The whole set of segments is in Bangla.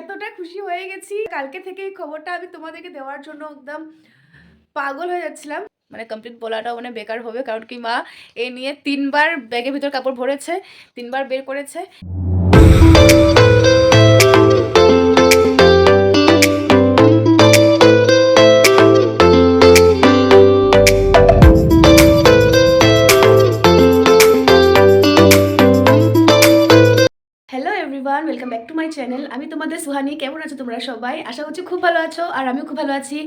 এতটা খুশি হয়ে গেছি। কালকে থেকে এই খবরটা আমি তোমাদেরকে দেওয়ার জন্য একদম পাগল হয়ে যাচ্ছিলাম। মানে কমপ্লিট বলাটাও মানে বেকার হবে, কারণ কি মা এ নিয়ে তিনবার ব্যাগের ভিতর কাপড় ভরেছে, তিনবার বের করেছে। Everyone welcome back to my channel আমি তোমাদের সুহানি, কেমন আছো তোমরা সবাই? আশা করছি খুব ভালো আছো, আর আমিও খুব ভালো আছি।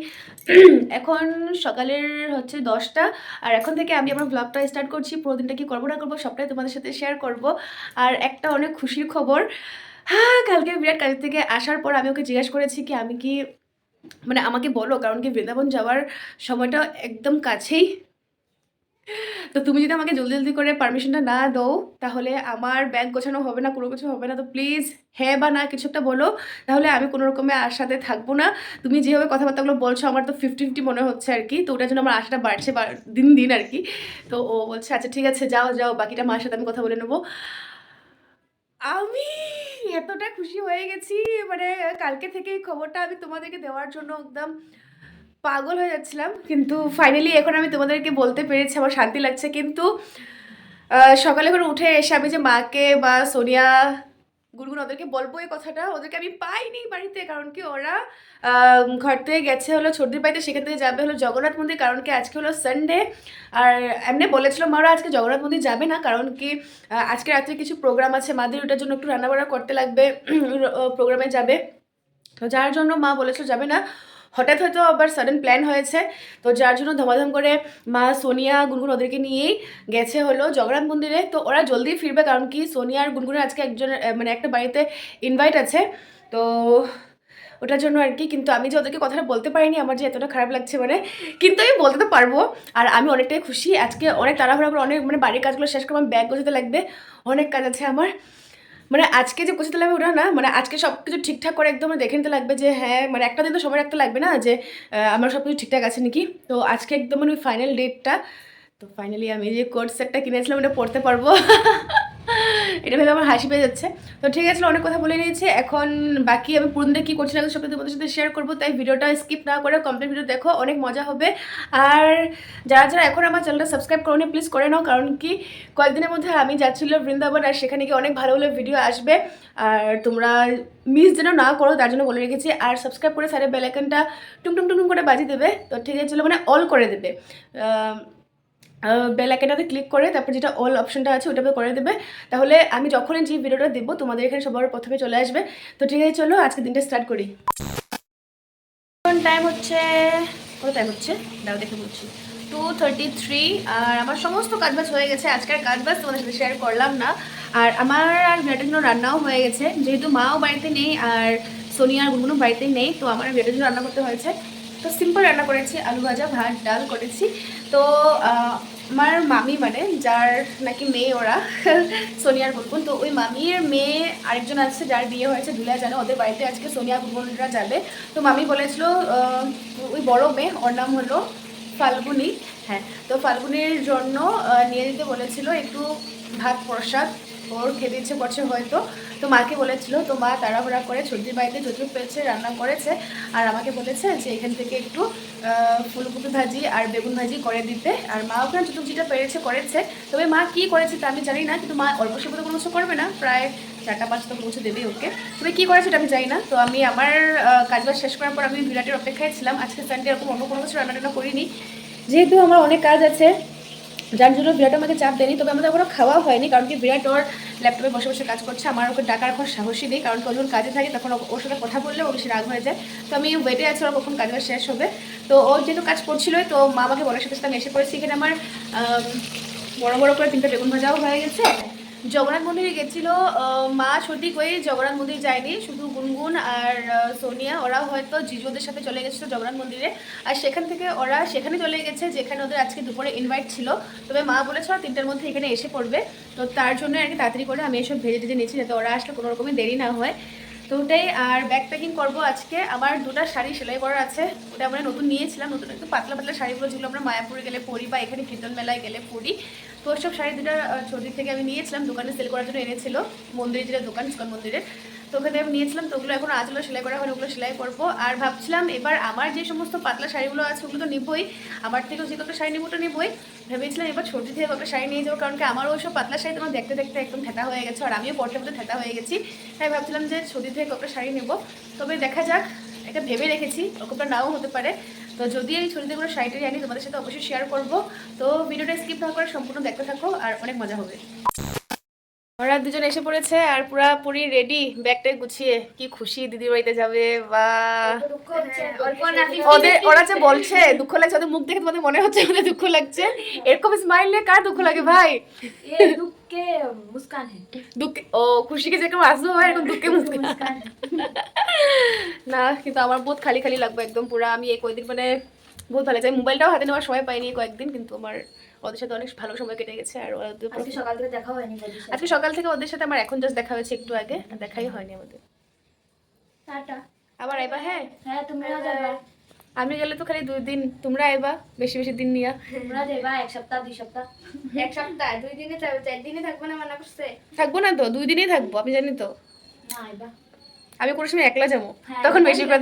এখন সকালের হচ্ছে দশটা, আর এখন থেকে আমি আমার ব্লগটা স্টার্ট করছি। পুরো দিনটা কি করব না করব সবটাই তোমাদের সাথে শেয়ার করব। আর একটা অনেক খুশির খবর। হ্যাঁ কালকে বিরাট কাজ থেকে আসার পর আমি ওকে জিজ্ঞাসা করেছি কি আমি কি মানে আমাকে বলো, কারণ কি বৃন্দাবন যাওয়ার সময়টা একদম কাছেই। তো তুমি যদি আমাকে জলদি জলদি করে পারমিশনটা না দাও, তাহলে আমার ব্যাগ গোছানো হবে না, কোনো কিছু হবে না। তো প্লিজ হ্যাঁ বা না কিছু একটা বলো, তাহলে আমি কোনো রকমে আর সাথে থাকব না। তুমি যেভাবে কথাবার্তাগুলো বলছো, আমার তো ফিফটি ফিফটি মনে হচ্ছে আর কি। তো ওটার জন্য আমার আশাটা বাড়ছে দিন দিন আর কি। তো ও বলছে আচ্ছা ঠিক আছে, যাও যাও, বাকিটা মার সাথে আমি কথা বলে নেব। আমি এতটা খুশি হয়ে গেছি মানে কালকে থেকে খবরটা আমি তোমাদেরকে দেওয়ার জন্য একদম পাগল হয়ে যাচ্ছিলাম, কিন্তু ফাইনালি এখন আমি তোমাদেরকে বলতে পেরেছি, আমার শান্তি লাগছে। কিন্তু সকালে করে উঠে এসে আমি যে মাকে বা সোনিয়া, গুনগুন ওদেরকে বলব এই কথাটা, ওদেরকে আমি পাইনি বাড়িতে। কারণ কি ওরা ঘর থেকে গেছে হলো ছর্দির বাড়িতে, সেখান থেকে যাবে হলো জগন্নাথ মন্দির। কারণ কি আজকে হলো সানডে আর এমনি বলেছিল মারা আজকে জগন্নাথ মন্দির যাবে না। কারণ কি আজকে রাত্রে কিছু প্রোগ্রাম আছে। মাদের ওটার জন্য একটু রান্নাবাড়া করতে লাগবে প্রোগ্রামে যাবে। তো যার জন্য মা বলেছিল যাবে না। হঠাৎ হয়তো আবার সাডেন প্ল্যান হয়েছে। তো যার জন্য ধমাধম করে মা সোনিয়া, গুনগুন ওদেরকে নিয়েই গেছে হলো জগন্নাথ মন্দিরে। তো ওরা জলদি ফিরবে কারণ কি সোনিয়া আর গুনগুনের আজকে একজন মানে একটা বাড়িতে ইনভাইট আছে। তো ওটার জন্য আর কি, কিন্তু আমি যে ওদেরকে কথাটা বলতে পারিনি, আমার যে এতটা খারাপ লাগছে মানে কিন্তু আমি বলতে তো পারব। আর আমি অনেকটাই খুশি, আজকে অনেক তাড়াহুড়া করে অনেক মানে বাড়ির কাজগুলো শেষ করে আমার ব্যাগ গোছাতে লাগবে। অনেক কাজ আছে আমার। মানে আজকে যে গুছাতে লাগবে ওটা না মানে আজকে সব কিছু ঠিকঠাক করে একদম দেখে নিতে লাগবে যে হ্যাঁ মানে একটা দিন তো সময় রাখতে লাগবে না যে আমার সব কিছু ঠিকঠাক আছে নাকি? তো আজকে একদম মানে ওই ফাইনাল ডেটটা তো ফাইনালি আমি যে কোর্স একটা কিনেছিলাম ওটা পড়তে পারব। এটা ভেবে আমার হাসি পেয়ে যাচ্ছে। তো ঠিক আছে, অনেক কথা বলে নিয়েছি। এখন বাকি আমি পুরুনদের কী করছি না সব তোমাদের সাথে শেয়ার করব। তাই ভিডিওটা স্কিপ না করে কমপ্লিট ভিডিও দেখো, অনেক মজা হবে। আর যারা যারা এখন আমার চ্যানেলটা সাবস্ক্রাইব করো প্লিজ করে নাও। কারণ কি? কয়েকদিনের মধ্যে আমি যাচ্ছিল বৃন্দাবন, আর সেখানে গিয়ে অনেক ভালো ভালো ভিডিও আসবে। আর তোমরা মিস যেন না করো, তার জন্য বলে রেখেছি। আর সাবস্ক্রাইব করে সারে বেলাইকনটা টুং টুং টুং টুং করে বাজিয়ে দেবে। তো ঠিক আছে মানে অল করে দেবে। বেল আইকনটাতে ক্লিক করে তারপর যেটা অল অপশনটা আছে ওটাতে করে দেবে। তাহলে আমি যখনই যে ভিডিওটা দেবো তোমাদের এখানে সবার প্রথমে চলে আসবে। তো ঠিক আছে, চলো আজকে দিনটা স্টার্ট করি। টাইম হচ্ছে, কত টাইম হচ্ছে? দাও দেখে বলছি। টু থার্টি থ্রি আর আমার সমস্ত কাজবাজ হয়ে গেছে। আজকের কাজবাজ তোমাদের সাথে শেয়ার করলাম না। আর আমার আর বিরাটের জন্য রান্নাও হয়ে গেছে। যেহেতু মাও বাড়িতে নেই, আর সোনিয়া আর গুনগুনও বাড়িতে নেই, তো আমার বিরাটের জন্য রান্না করতে হয়েছে। তো সিম্পল রান্না করেছি, আলু ভাজা, ভাত, ডাল করেছি। তো আমার মামি মানে যার নাকি মেয়ে ওরা, সোনিয়ার গুনগুন তো ওই মামির মেয়ে আরেকজন আছে, যার বিয়ে হয়েছে দুলিয়া জানে, ওদের বাড়িতে আজকে সোনিয়া গুনগুনরা যাবে। তো মামি বলেছিল ওই বড় মেয়ে, ওর নাম হলো ফাল্গুনি। হ্যাঁ তো ফাল্গুনির জন্য নিয়ে দিতে বলেছিল, একটু ভাত প্রসাদ ওর খেতে ইচ্ছে করছে হয়তো। তো মাকে বলেছিল, তো মা তাড়াহুড়া করে সর্দির বাড়িতে যতটুকু পেয়েছে, রান্না করেছে, আর আমাকে বলেছে যে এখান থেকে একটু ফুলকপি ভাজি আর বেগুন ভাজি করে দিতে। আর মা ওখানে যতটুকু যেটা পেরেছে, করেছে। তবে মা কি করেছে তা আমি জানি না, কিন্তু মা অল্প স্বল্প তো কোনো কিছু করবে না, প্রায় চারটা, পাঁচটা পৌঁছে দেবে ওকে। তবে কী করেছে সেটা আমি জানি না। তো আমি আমার কাজবাজ শেষ করার পর আমি বিরাটের অপেক্ষায় ছিলাম। আজকে সানডে এরকম অন্য কোনো কিছু রান্না টান্না করিনি। যেহেতু আমার অনেক কাজ আছে যার জন্য বিরাট আমাকে চাপ দেয়নি তবে আমাদের কোনো খাওয়া হয়নি কারণ কি বিরাট ওর ল্যাপটপে বসে বসে কাজ করছে আমার ওকে ডাকার এখন সাহসই নেই কারণ কখন কাজে থাকে তখন ওর সাথে কথা বললে ও বেশি রাগ হয়ে যায়। তো আমি ওয়েটে আছি ওরা কখন কাজটা শেষ হবে। তো ও যেহেতু কাজ করছিল তো মা আমাকে বলার সাথে সাথে আমি এসে পড়েছি এখানে আমার আম, বড় বড় করে তিনটা বেগুন ভাজাও হয়ে গেছে। জগন্নাথ মন্দিরে গেছিল মা সঠিক হয়ে জগন্নাথ মন্দির যায়নি, শুধু গুনগুন আর সোনিয়া ওরা হয়তো জিজুদের সাথে চলে গেছিল জগন্নাথ মন্দিরে। আর সেখান থেকে ওরা সেখানে চলে গেছে, যেখানে ওদের আজকে দুপুরে ইনভাইট ছিল। তবে মা বলেছে ওরা তিনটার মধ্যে এখানে এসে পড়বে। তো তার জন্য আর কি তাড়াতাড়ি করে আমি এসব ভেজে টেজে নিয়েছি, যাতে ওরা আসলে কোনো রকমের দেরি না হয়। তো ওটাই আর ব্যাগ প্যাকিং করব আজকে। আমার দুটা শাড়ি সেলাই করার আছে। ওটা আমরা নতুন নিয়েছিলাম, নতুন একটু পাতলা পাতলা শাড়িগুলো যেগুলো আমরা মায়াপুরে গেলে পরি বা এখানে কীর্তন মেলায় গেলে পরি। তো সব শাড়ি দুটা ছবির থেকে আমি নিয়েছিলাম, দোকানে সেল করার জন্য এনেছিল। মন্দিরে যেটা দোকান, ইস্কন মন্দিরে তো ওখানে আমি নিয়েছিলাম, তো ওগুলো এখন আজগুলো সেলাই করা হয়, ওগুলো সেলাই করব। আর ভাবছিলাম এবার আমার যে সমস্ত পাতলা শাড়িগুলো আছে, ওগুলো তো নিবই। আমার থেকেও যে কত শাড়ি নিবো তো নিবই। ভেবেছিলাম এবার ছোটো থেকে কত শাড়ি নিয়ে যাব, কারণ কি আমার ওইসব পাতলা শাড়ি তোমার দেখতে দেখতে একদম থেতা হয়ে গেছে, আর আমিও পড়তে পড়তে থেতা হয়ে গেছি। তাই ভাবছিলাম যে ছুটি থেকে কত শাড়ি নেব। তবে দেখা যাক, এটা ভেবে রেখেছি ওরকমটা নাও হতে পারে। তো যদি এই ছুটিতে কোনো শাড়িটা জানি, তোমাদের সাথে অবশ্যই শেয়ার করব। তো ভিডিওটা স্কিপ না করে সম্পূর্ণ দেখতে থাকো, আর অনেক মজা হবে। ওরা দুজন এসে পড়েছে আর পুরা পুরি রেডি ব্যাগটা গুছিয়ে। কি খুশি দিদি বাড়িতে যাবে বা ওদের ওরা যে বলছে দুঃখ লাগছে ওদের মুখ দেখে তোমাদের মনে হচ্ছে ওদের দুঃখ লাগছে। এরকম স্মাইল নিয়ে কার দুঃখ লাগে ভাই? দুঃখে মুস্কান দুঃখে ও খুশিকে যেরকম আসবে ভাই এরকম দুঃখে মুস্কান। না কিন্তু আমার বহুত খালি খালি লাগবে একদম পুরা। আমি এই কয়েকদিন মানে বহুত ভালো লাগছে। মোবাইলটাও হাতে নেওয়ার সময় পাইনি কয়েকদিন কিন্তু আমার ওদের সাথে অনেক ভালো সময় কেটে গেছে আর ওরা আজকে সকাল থেকে দেখা হয়নি আজকে সকাল থেকে ওদের সাথে আমার এখন জাস্ট দেখা হয়েছে একটু আগে দেখাই হয়নি আমাদের। টাটা। আবার আইবা হ্যাঁ? হ্যাঁ তোমরা যাবা। আমি গেলে তো খালি দুই দিন তোমরা আইবা বেশি বেশি দিন নিয়া। তোমরা যাবা এক সপ্তাহ দুই সপ্তাহ। এক সপ্তাহ দুই দিনে চার দিনে থাকবে না মানা করছে? থাকব না তো দুই দিনই থাকব আমি জানি তো। না আইবা। আমি কোনো সময় একলা যাব। হ্যাঁ, তখন বেশি করে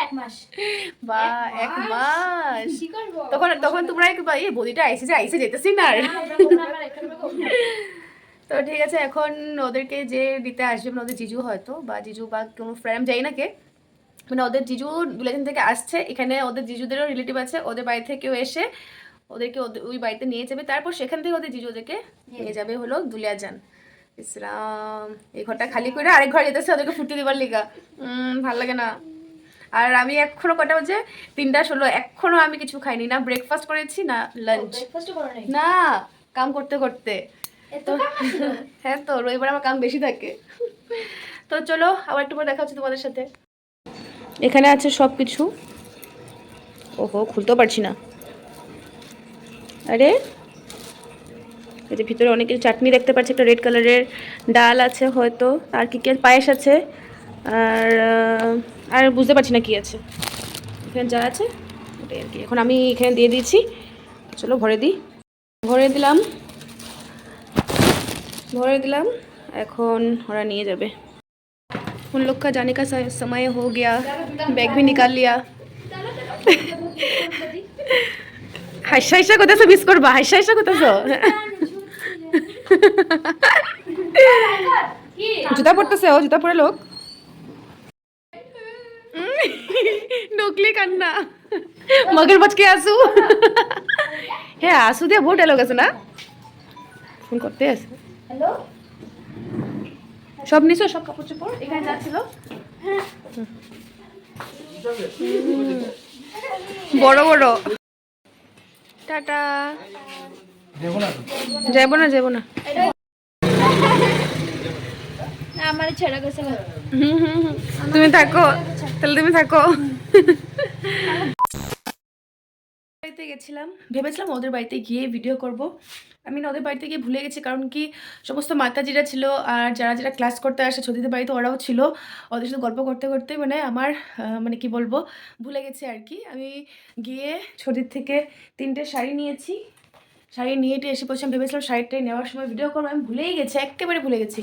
এক মাস। বা এক মাস? তখন তখন তোমরা এই বদিটা আইসে যে আইসে যেতেছি না। তো ঠিক আছে এখন ওদেরকে যে দিতে আসবে মানে ওদের জিজু হয়তো বা জিজু বা কোনো ফ্রেন্ড যাই না কে মানে ওদের জিজু দুলেজন থেকে আসছে এখানে ওদের জিজুদেরও রিলেটিভ আছে ওদের বাড়ি থেকেও এসে ওদেরকে ওদের- ওই বাড়িতে নিয়ে যাবে তারপর সেখান থেকে ওদের জিজু ওদেরকে নিয়ে যাবে হলো দুলিয়াজান। ইসলাম এই ঘরটা খালি করে আরেক ঘর যেতেছে ওদেরকে ফুটতে দিবার লিগা। ভালো লাগে না। আর আমি এখনও কটা বাজে? তিনটা ষোলো। এখনও আমি কিছু খাইনি। না ব্রেকফাস্ট করেছি না লাঞ্চ? না কাম করতে করতে। ছিল? হ্যাঁ তো রবিবার আমার কাম বেশি থাকে। তো চলো আবার একটু পরে দেখা হচ্ছে তোমাদের সাথে। এখানে আছে সব কিছু ওহো খুলতেও পারছি না। আরে এই যে ভিতরে অনেক কিছু চাটনি দেখতে পাচ্ছি একটা রেড কালারের ডাল আছে হয়তো আর কি কি আছে? পায়েস আছে আর আহ, আর বুঝতে পারছি না কি আছে এখানে যা আছে ওটাই আর কি এখন আমি এখানে দিয়ে দিয়েছি চলো ভরে দিই ভরে দিলাম ভরে দিলাম এখন ওরা নিয়ে যাবে उन लोग का जाने का स- समय हो गया बैग भी निकाल लिया হাসা হাসা করতেছো মিস করবা হাসা হাসা করতেছো জুতা পরতেছে ও জুতা পরে লোক। নকলি কান্না। মগের বচকে আসু? হ্যাঁ আসু দিয়ে বহুত ডায়লগ আছে না? ফোন করতে আছে। হ্যালো? সব নিছো? সব কাপড় চোপড়? এখানে যাচ্ছিল বড় বড়। টাটা। যাব না যাব না। তুমি থাকো তাহলে তুমি থাকো। বাড়িতে গেছিলাম ভেবেছিলাম ওদের বাড়িতে গিয়ে ভিডিও করব। আমি ওদের বাড়িতে গিয়ে ভুলে গেছি কারণ কি সমস্ত মাতাজিরা ছিল আর যারা যারা ক্লাস করতে আসে ছদিদের বাড়িতে ওরাও ছিল। ওদের সাথে গল্প করতে করতে মানে আমার মানে কি বলব ভুলে গেছি আর কি। আমি গিয়ে ছদির থেকে তিনটে শাড়ি নিয়েছি। শাড়ি নিয়ে টিয়ে এসে পড়ছিলাম ভেবেছিলাম শাড়িটাই নেওয়ার সময় ভিডিও করব আমি ভুলেই গেছি, একেবারে ভুলে গেছি।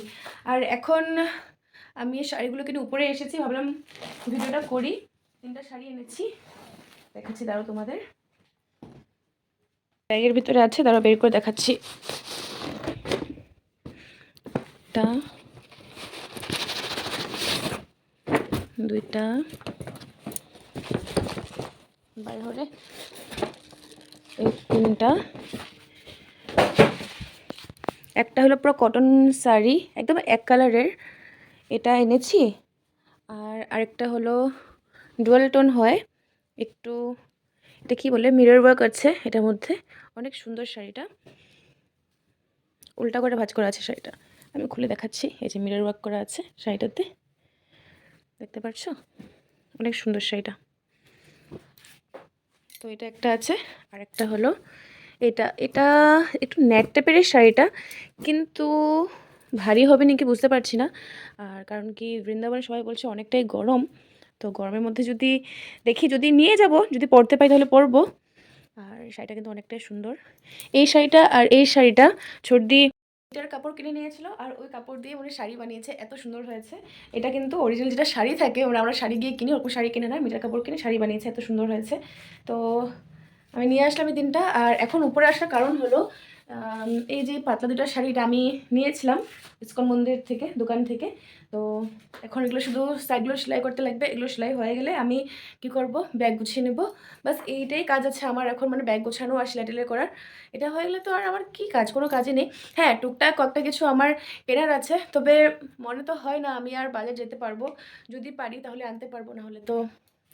আর এখন আমি এই শাড়িগুলো কিনে উপরে এসেছি, ভাবলাম ভিডিওটা করি। তিনটা শাড়ি এনেছি, দেখাচ্ছি, দাঁড়াও তোমাদের। ব্যাগের ভিতরে আছে, দাঁড়াও, বের করে দেখাচ্ছি। একটা দুইটা, বাইরে এই তিনটা। একটা হলো পুরো কটন শাড়ি, একদম এক কালারের এটা এনেছি। আর আরেকটা হলো ডুয়াল টোন হয়। একটু, এটা কি বলে? মিরর ওয়ার্ক আছে এটার মধ্যে। অনেক সুন্দর শাড়িটা। উল্টা করে ভাঁজ করা আছে শাড়িটা। আমি খুলে দেখাচ্ছি। এই যে মিরর ওয়ার্ক করা আছে শাড়িটাতে। দেখতে পাচ্ছ? অনেক সুন্দর শাড়িটা। তো এটা একটা আছে। আর একটা হলো এটা এটা একটু নেট টাইপের শাড়িটা, কিন্তু ভারী হবে নাকি বুঝতে পারছি না। আর কারণ কি বৃন্দাবনে সবাই বলছে অনেকটাই গরম, তো গরমের মধ্যে যদি দেখি যদি নিয়ে যাব, যদি পরতে পাই তাহলে পরবো। আর শাড়িটা কিন্তু অনেকটাই সুন্দর। এই শাড়িটা আর এই শাড়িটা সর্দি এটার কাপড় কিনে নিয়েছিল আর ওই কাপড় দিয়ে মানে শাড়ি বানিয়েছে, এত সুন্দর হয়েছে। এটা কিন্তু অরিজিনাল যেটা শাড়ি থাকে মানে আমরা শাড়ি গিয়ে কিনি ওরকম শাড়ি কিনে না, মিটার কাপড় কিনে শাড়ি বানিয়েছে, এত সুন্দর হয়েছে। তো আমি নিয়ে আসলাম এই দিনটা। আর এখন উপরে আসার কারণ হলো এই যে পাতলা দুটা শাড়িটা আমি নিয়েছিলাম ইস্কন মন্দির থেকে, দোকান থেকে। তো এখন এগুলো শুধু সাইডগুলো সেলাই করতে লাগবে, এগুলো সেলাই হয়ে গেলে আমি কি করব? ব্যাগ গুছিয়ে নেব। বাস এইটাই কাজ আছে আমার এখন মানে ব্যাগ গোছানো আর সেলাই টেলাই করার। এটা হয়ে গেলে তো আর আমার কি কাজ? কোনো কাজই নেই। হ্যাঁ টুকটাক কয়েকটা কিছু আমার কেনার আছে, তবে মনে তো হয় না আমি আর বাজার যেতে পারব। যদি পারি তাহলে আনতে পারব না হলে তো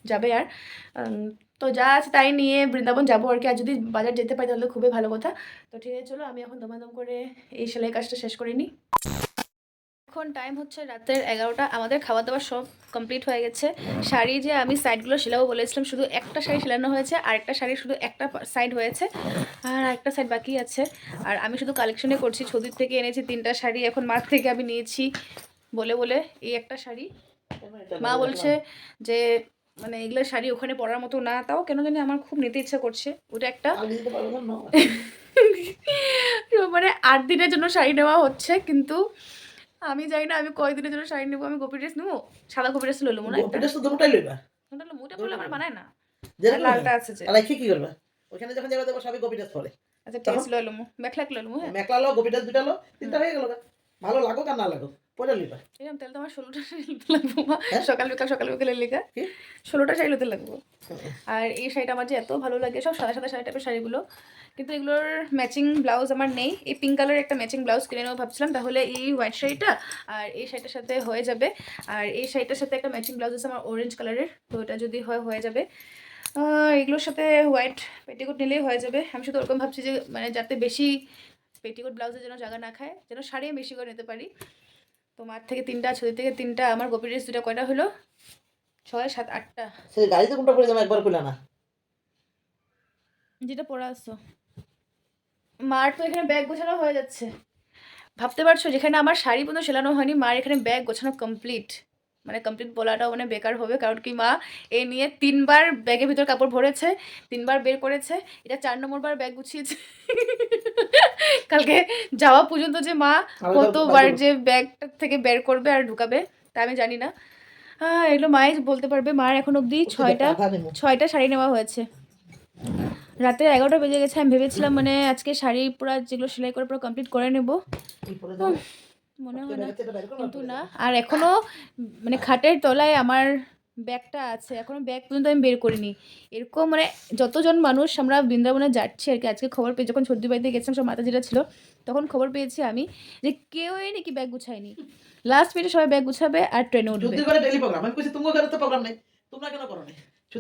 যাবে আর। তো যা আছে তাই নিয়ে বৃন্দাবন যাব আর কি। আর যদি বাজার যেতে পারি তাহলে খুবই ভালো কথা। তো ঠিক আছে, চলো আমি এখন দমাদম করে এই সেলাই কাজটা শেষ করে নিই। এখন টাইম হচ্ছে রাতের এগারোটা। আমাদের খাওয়া দাওয়া সব কমপ্লিট হয়ে গেছে। শাড়ি যে আমি সাইডগুলো সেলাবো বলেছিলাম, শুধু একটা শাড়ি সেলানো হয়েছে আর একটা শাড়ি শুধু একটা সাইড হয়েছে আর একটা সাইড বাকি আছে। আর আমি শুধু কালেকশনে করছি ছবির থেকে এনেছি তিনটা শাড়ি, এখন মার থেকে আমি নিয়েছি বলে বলে এই একটা শাড়ি। মা বলছে যে মানে এগুলো শাড়ি ওখানে পরার মতো না তাও কেন জানি আমার খুব নিতে ইচ্ছা করছে। ওটা একটা মানে আট দিনের জন্য শাড়ি নেওয়া হচ্ছে কিন্তু আমি জানি না আমি কয়দিনের জন্য শাড়ি নেব আমি গোপী ড্রেস নেব? সাদা গোপী ড্রেস লইলো মনে হয় গোপিটা তো দুটোটাই লইবা। মোটা পড়লে আমার মানায় না। আর লালটা আছে যে। আলাই কি করবা? ওখানে যখন যাবে সবই গোপিটাস পরে। আচ্ছা মেখলা লইলো হ্যাঁ। মেকলা লো গোপিটাস দুটা লো তিনটা হয়ে গেল ভালো লাগো আর না লাগো? পরে এরকম তো আমার ষোলোটা শাড়ি নিতে লাগবো মা। হ্যাঁ? সকাল বিকাল সকাল বিকালের লেখা? ষোলোটা শাড়ি নিতে লাগবো। আর এই শাড়িটা আমার যে এত ভালো লাগে সব সাদা সাদা শাড়ি টাইপের শাড়িগুলো। কিন্তু এগুলোর ম্যাচিং ব্লাউজ আমার নেই। এই পিঙ্ক কালারের একটা ম্যাচিং ব্লাউজ কিনে নেব ভাবছিলাম। তাহলে এই হোয়াইট শাড়িটা আর এই শাড়িটার সাথে হয়ে যাবে। আর এই শাড়িটার সাথে একটা ম্যাচিং ব্লাউজ আছে আমার অরেঞ্জ কালারের তো এটা যদি হয় হয়ে যাবে। এগুলোর সাথে হোয়াইট পেটিকোট নিলেই হয়ে যাবে। আমি শুধু ওরকম ভাবছি যে মানে যাতে বেশি পেটিকোট ব্লাউজের যেন জায়গা না খায় যেন শাড়ি বেশি করে নিতে পারি। তো মার থেকে তিনটা ছবি থেকে তিনটা আমার গোপী ড্রেস দুটা কয়টা হলো? ছয় সাত আটটা। সেই গাড়িতে কোনটা পরে যাবে একবার খুলে না? যেটা পরে আসছো মার তো এখানে ব্যাগ গোছানো হয়ে যাচ্ছে। ভাবতে পারছ যেখানে আমার শাড়ি পর্যন্ত সেলানো হয়নি মার এখানে ব্যাগ গোছানো কমপ্লিট মানে কমপ্লিট বলাটাও মানে বেকার হবে কারণ কি মা এ নিয়ে তিনবার ব্যাগের ভিতর কাপড় ভরেছে তিনবার বের করেছে এটা চার নম্বর বার ব্যাগ গুছিয়েছে। কালকে যাওয়া পর্যন্ত যে মা কতবার যে ব্যাগটা থেকে বের করবে আর ঢুকাবে তা আমি জানি না। হ্যাঁ এগুলো মাই বলতে পারবে মার এখন অবধি ছয়টা ছয়টা শাড়ি নেওয়া হয়েছে। রাতে এগারোটা বেজে গেছে আমি ভেবেছিলাম মানে আজকে শাড়ি পুরো যেগুলো সেলাই করে পুরো কমপ্লিট করে নেব? মনে হয় না কিন্তু না। আর এখনও মানে খাটের তলায় আমার ব্যাগটা আছে এখনও ব্যাগ পর্যন্ত আমি বের করিনি। এরকম মানে যতজন মানুষ আমরা বৃন্দাবনে যাচ্ছি আর কি আজকে খবর পেয়ে যখন সর্দি বাড়িতে গেছিলাম সব মাতাজিরা ছিল তখন খবর পেয়েছি আমি যে কেউই নাকি ব্যাগ গুছায়নি। লাস্ট মিনিটে সবাই ব্যাগ গুছাবে আর ট্রেনে উঠবে। তোমার কেন করো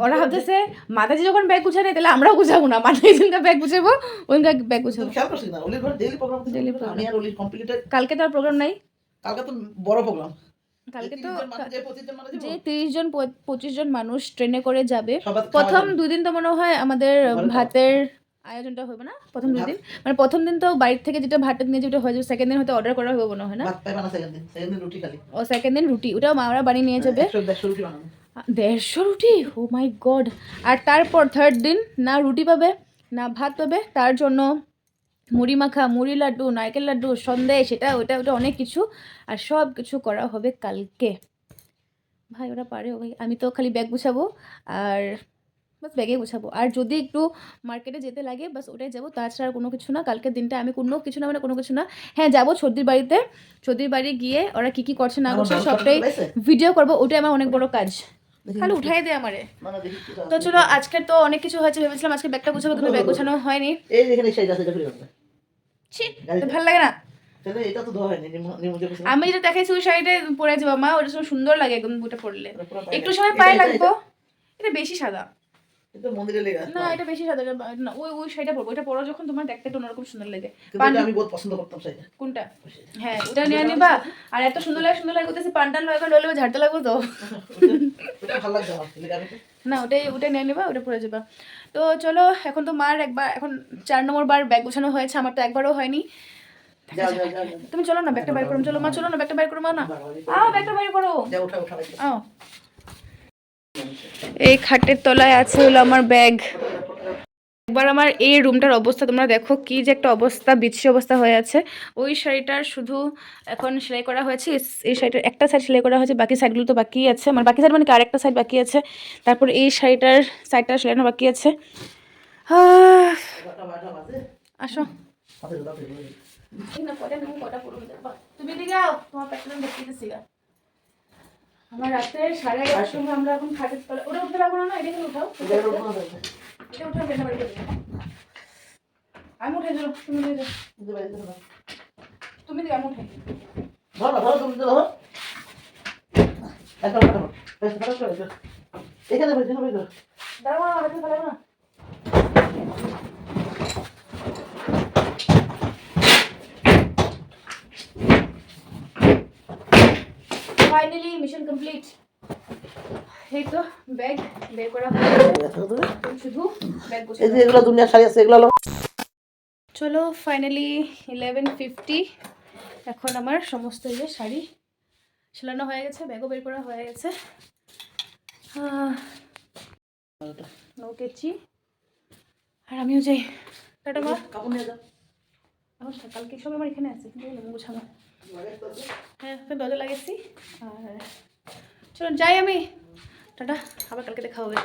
ওরা ভাবতেছে মাতাজি যখন ব্যাগ নেয় তাহলে আমরাও গুছাবো না। মাতাজি যেদিনকে ব্যাগ গুছাবো ওইদিনকে ব্যাগ গুছাবো। খেয়াল করছিস না ওলির ঘরে ডেইলি প্রোগ্রাম Daily আমি আর ওলির কমপ্লিটেড কালকে তো আর প্রোগ্রাম নাই। কালকে তো বড় প্রোগ্রাম কালকে তো যে 25 জন মানুষ যে যাব, তিরিশ জন পঁচিশ জন মানুষ ট্রেনে করে যাবে। প্রথম দুদিন তো মনে হয় আমাদের ভাতের আয়োজনটা হবে না? প্রথম দুদিন? মানে প্রথম দিন তো বাড়ির থেকে যেটা ভাতটা নিয়ে যেটা হয়ে যাবে সেকেন্ড দিন হয়তো অর্ডার করা হবে মনে হয় না? ভাত ও সেকেন্ড দিন রুটি ওটাও মারা বানিয়ে নিয়ে যাবে। দেড়শো রুটি? ও মাই গড আর তারপর থার্ড দিন না রুটি পাবে না ভাত পাবে তার জন্য মুড়ি মাখা মুড়ি লাড্ডু নারকেল লাড্ডু সন্দেশ সেটা ওটা ওটা অনেক কিছু আর সব কিছু করা হবে কালকে। ভাই ওরা পারে ও ভাই আমি তো খালি ব্যাগ গুছাবো আর বাস ব্যাগে গুছাবো। আর যদি একটু মার্কেটে যেতে লাগে বাস ওটাই যাব তাছাড়া আর কোনো কিছু না। কালকের দিনটা আমি কোনো কিছু না মানে কোনো কিছু না। হ্যাঁ যাব সর্দির বাড়িতে। সর্দির বাড়ি গিয়ে ওরা কী কী করছে না করছে সবটাই ভিডিও করব ওটাই আমার অনেক বড় কাজ। খালি উঠাই দে আমারে। না না দেখি তো চলো আজকে তো অনেক কিছু হয়েছে ভেবেছিলাম আজকে ব্যাগটা গুছাবো কিন্তু ব্যাগ গুছানো হয়নি। এই যেখানে সেই আছে দেখি ছি তো ভালো লাগে না। তাহলে এটা তো ধোয়া হয়নি নিমু নিমু যে আমি যেটা দেখাইছি ওই শাড়িটা পরে যাব মা ওটা সব সুন্দর লাগে একদম বুটা পরলে। একটু সময় পায়ে লাগবো। এটা বেশি সাদা। এটা মন্দিরে লেগে না এটা বেশি সাদা না, ওই ওই শাড়িটা পরবো। এটা পরো যখন তোমার দেখতে একটু অন্যরকম সুন্দর লাগে। কিন্তু আমি বহুত পছন্দ করতাম সেইটা কোনটা? হ্যাঁ ওটা নিয়ে নিবা। আর এত সুন্দর লাগে সুন্দর লাগে করতেছে পান্টান লাগবে নইলে ঝাড়তে লাগবো তো। ওটা ভালো লাগছে আমার লেগে আছে না ওটাই নিয়ে নেবা ওটা পরে যাবা। তো চলো এখন তো মার একবার এখন চার নম্বর বার ব্যাগ গোছানো হয়েছে আমার তো একবারও হয়নি। তুমি চলো না ব্যাগটা বাইর করো চলো মা চলো না ব্যাগটা বাইর করো মা না। আও ব্যাগটা বাইর করো। এই খাটের তলায় আছে হলো আমার ব্যাগ। একবার আমার এই রুমটার অবস্থা তোমরা দেখো কি যে একটা অবস্থা বিচ্ছি অবস্থা হয়ে আছে। ওই শাড়িটার শুধু এখন সেলাই করা হয়েছে এই শাড়িটার একটা সাইড সেলাই করা হয়েছে বাকি সাইডগুলো তো বাকি আছে। মানে বাকি সাইড মানে আরেকটা সাইড বাকি আছে। তারপর এই শাড়িটার সাইডটা সেলানো বাকি আছে। আসো। তুমি আও তোমার প্যাটার্ন দেখিয়েছি আমার রাতে সাড়ে এগারোটার সময় আমরা এখন খাটের তলা ওটা উঠতে পারব না এটা উঠাও। এটা উঠাও বেলা বাড়ি আমি উঠে যাব তুমি উঠে যাও। তুমি দিকে আমি উঠে ধরো ধরো তুমি ধরো। একদম এখানে বসে দাঁড়াবো না হাতে ফেলাবো না। ফাইনালি মিশন কমপ্লিট এই তো ব্যাগ বের করা হয়ে শুধু ব্যাগ এগুলো দুনিয়ার শাড়ি আছে এগুলো চলো ফাইনালি ইলেভেন ফিফটি এখন আমার সমস্ত যে শাড়ি সেলানো হয়ে গেছে ব্যাগও বের করা হয়ে গেছে। নৌকেছি আর আমিও যাই। টাটা মা। কাপড় নিয়ে যাও। এখন কালকে সময় আমার এখানে আছে কিন্তু গোছানো হ্যাঁ তো দরজা লাগিয়েছি আর চলো যাই আমি। টাটা আবার কালকে দেখা হবে।